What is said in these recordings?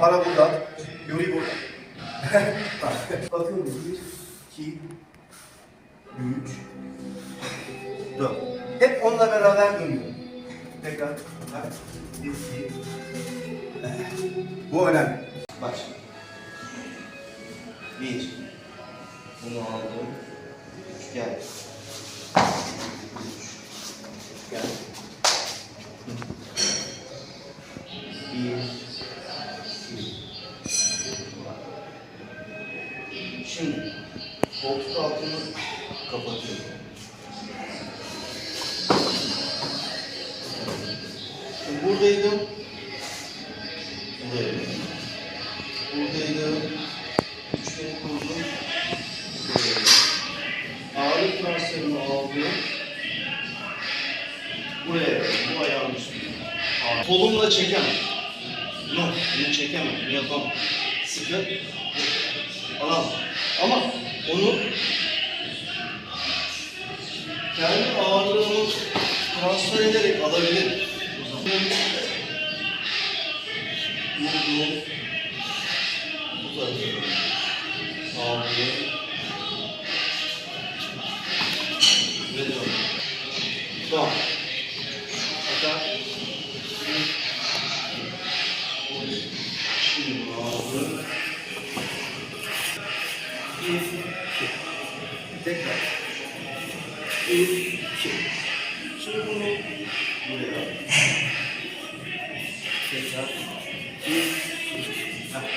para burada. Yuri burada. Bak, Bakıyorum. Bir, iki, üç, dört. Hep onunla beraber dönüyor. Tekrar. Bak. Bir, iki. Evet. Bu önemli. Şimdi. Bir. Bunu aldım. Üç. Gel. Üç. Gel. Şimdi koltuk altını kapatıyorum. Şimdi buradaydım. Buradaydım. Buradaydım. Üçgeni kurdum. Ağırlık transferini aldım. Buraya. Bu ayağın üstüne. Kolumla çekemem. No, bunu çekemem. Yapamam. Sıkı. Alamam. Ama onu kendi ağırlığımı transfer ederek alabilirim. O zaman vurdum. Bu tarafa ağırlığı ve dön. Tamam. Hatta Bir, iki. Şimdi bunu buraya. Tekrar. Bir, iki. Heh.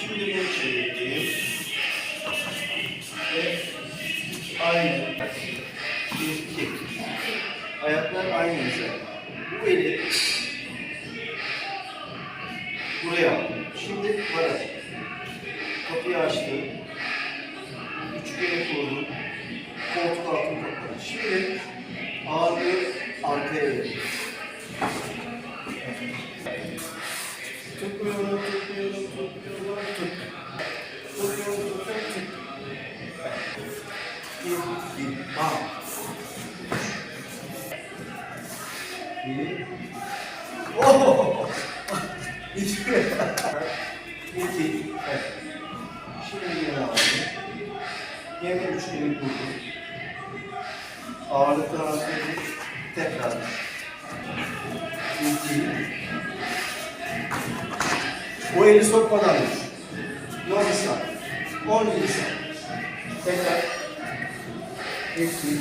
Şimdi bunu çevirdim. Ve aynı. Bir, iki. Ayaklar aynı mesela. Bu eli Şimdi ağırlığı arkaya verin. Tutmuyorum, tutmuyorum, tutmuyorum, tut. Tutmuyorum, tutmuyorum, tut. Bir, bir, bam. Bir. Oh! İki. İki. Evet. Şimdi yine aldım. Yine üçgeni kurdum. Ağırlık transferi tekrar. İki. Bu eli sokmadan düş. No insan. On insan. Tekrar. İki.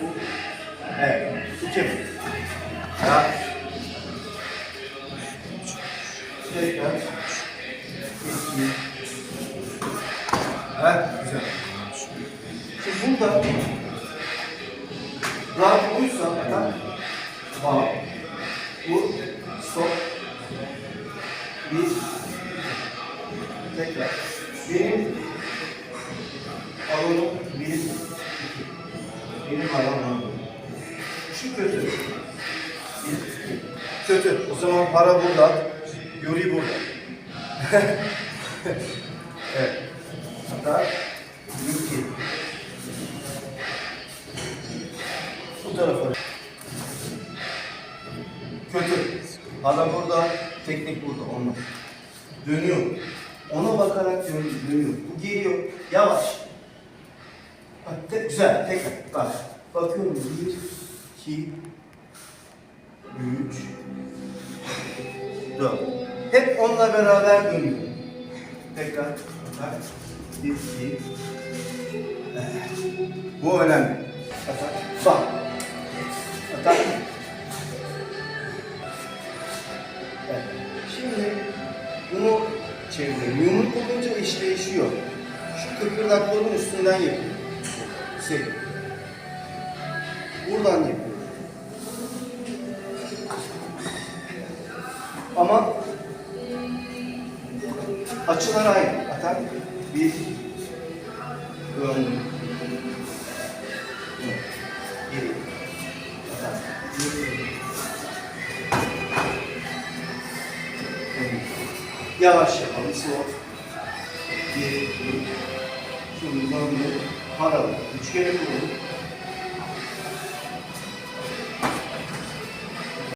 Bu. Evet. İki. Ya. Tekrar. İki. Evet, bu stop bir tekrar. Benim alanım bir benim alanım. Şu kötü. Bir kötü. O zaman para burada yuri burada. Evet. Hatta iki bu tarafa adam burada teknik burada olmaz dönüyor ona bakarak dön, dönüyor bu geliyor yavaş bak te, güzel tekrar bak bakıyorum bir iki üç dört hep onunla beraber dönüyor tekrar bak bir iki Evet. Bu önemli. Bak. Atak. Çevirelim. Yumruk olunca iş değişiyor. Şu kıkırdakların üstünden yapıyor. Şey. Buradan yapıyor. Ama açılar aynı. Atak. Bir, döndüm. Geri. Döndüm. Yavaş. Slow. Geri. Şimdi döndüm. Paralı. Üçgeni kuralım.